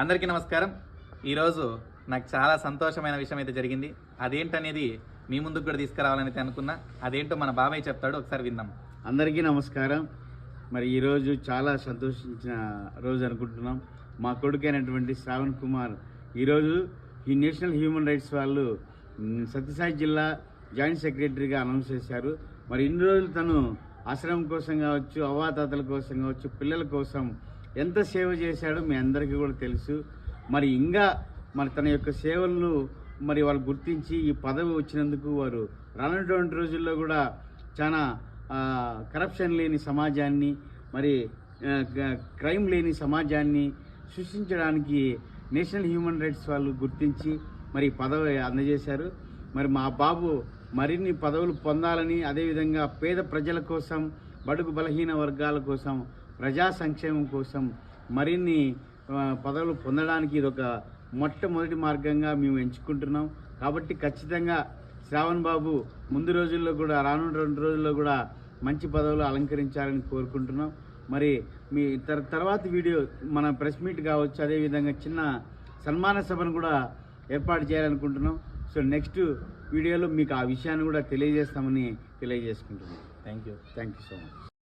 అందరికీ నమస్కారం. ఈరోజు నాకు చాలా సంతోషమైన విషయం అయితే జరిగింది. అదేంటనేది మీ ముందుకు కూడా తీసుకురావాలని అనుకున్నా. అదేంటో మన బాబాయ్ చెప్తాడు ఒకసారి విందాం. అందరికీ నమస్కారం. మరి ఈరోజు చాలా సంతోషించిన రోజు అనుకుంటున్నాం. మా కొడుకైనటువంటి శ్రావణ్ కుమార్ ఈరోజు ఈ నేషనల్ హ్యూమన్ రైట్స్ వాళ్ళు సత్యసాయి జిల్లా జాయింట్ సెక్రటరీగా అనౌన్స్ చేశారు. మరి ఇన్ని రోజులు తను ఆశ్రమం కోసం కావచ్చు అవ్వాతాతల కోసం కావచ్చు పిల్లల కోసం ఎంత సేవ చేశాడో మీ అందరికీ కూడా తెలుసు. మరి ఇంకా మరి తన యొక్క సేవలను మరి వాళ్ళు గుర్తించి ఈ పదవి వచ్చినందుకు వారు రానటువంటి రోజుల్లో కూడా చాలా కరప్షన్ లేని సమాజాన్ని మరి క్రైమ్ లేని సమాజాన్ని సృష్టించడానికి నేషనల్ హ్యూమన్ రైట్స్ వాళ్ళు గుర్తించి మరి పదవి అందజేశారు. మరి మా బాబు మరిన్ని పదవులు పొందాలని అదేవిధంగా పేద ప్రజల కోసం బడుగు బలహీన వర్గాల కోసం ప్రజా సంక్షేమం కోసం మరిన్ని పదవులు పొందడానికి ఇది ఒక మొట్టమొదటి మార్గంగా మేము ఎంచుకుంటున్నాం. కాబట్టి ఖచ్చితంగా శ్రావణ్ బాబు ముందు రోజుల్లో కూడా రానున్న రెండు రోజుల్లో కూడా మంచి పదవులు అలంకరించాలని కోరుకుంటున్నాం. మరి మీ తర్ తర్వాత వీడియో మన ప్రెస్ మీట్ కావచ్చు అదేవిధంగా చిన్న సన్మాన సభను కూడా ఏర్పాటు చేయాలనుకుంటున్నాం. సో నెక్స్ట్ వీడియోలో మీకు ఆ విషయాన్ని కూడా తెలియజేస్తామని తెలియజేసుకుంటున్నాం. Thank you thank you so much